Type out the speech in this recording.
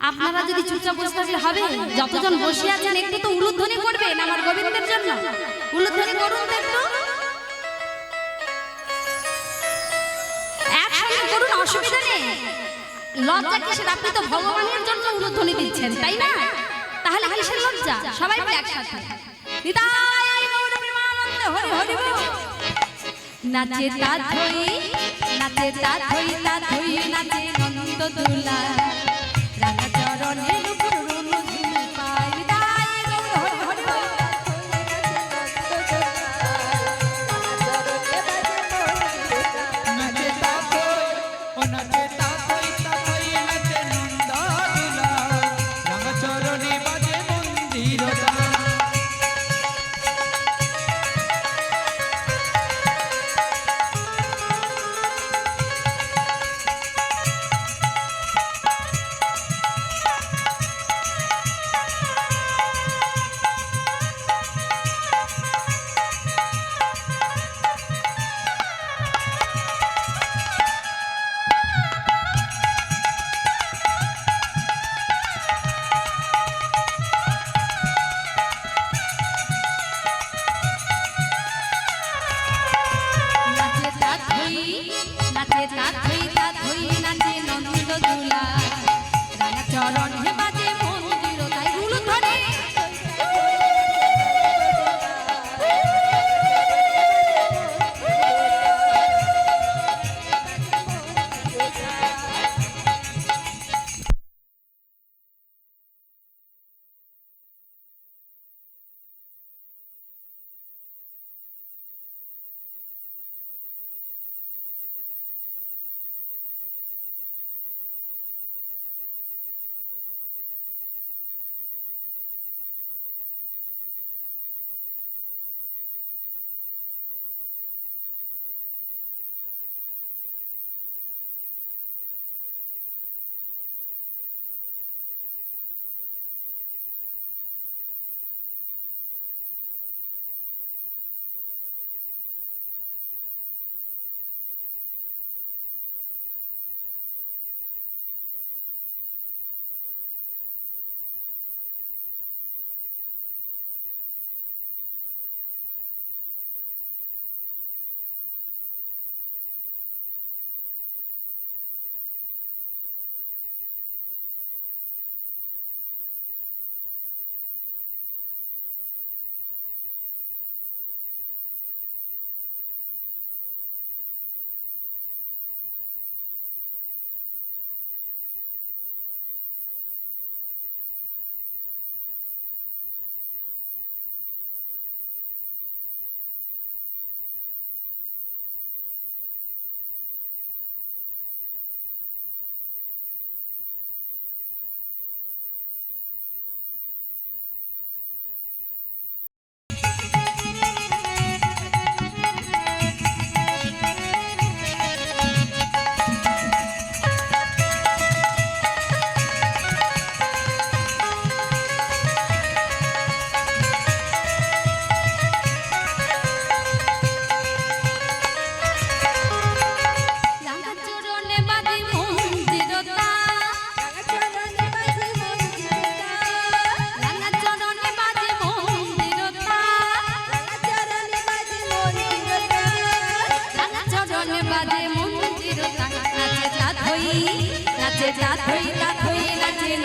আপনারা যদি চুপচাপ বসে থাকলে হবে? যতজন বসে আছেন, একটু তো উলুধ্বনি করবেন আমার গোবিন্দের জন্য। উলুধ্বনি করুন একটু। করুন, অসুবিধা নেই। লজ্জা কিসের? আপনি তো ভগবানের জন্য উলুধ্বনি দিচ্ছেন, তাই না? তাহলে কিসের লজ্জা? সবাই একসাথে। নিতাই হরি হরি। নাচে তা ধই নাচে তা ধই তা ধই নাচে নন্দ দুলা। রাঙা চরণ হে বাজে নাচে দাঁত ধই নাচে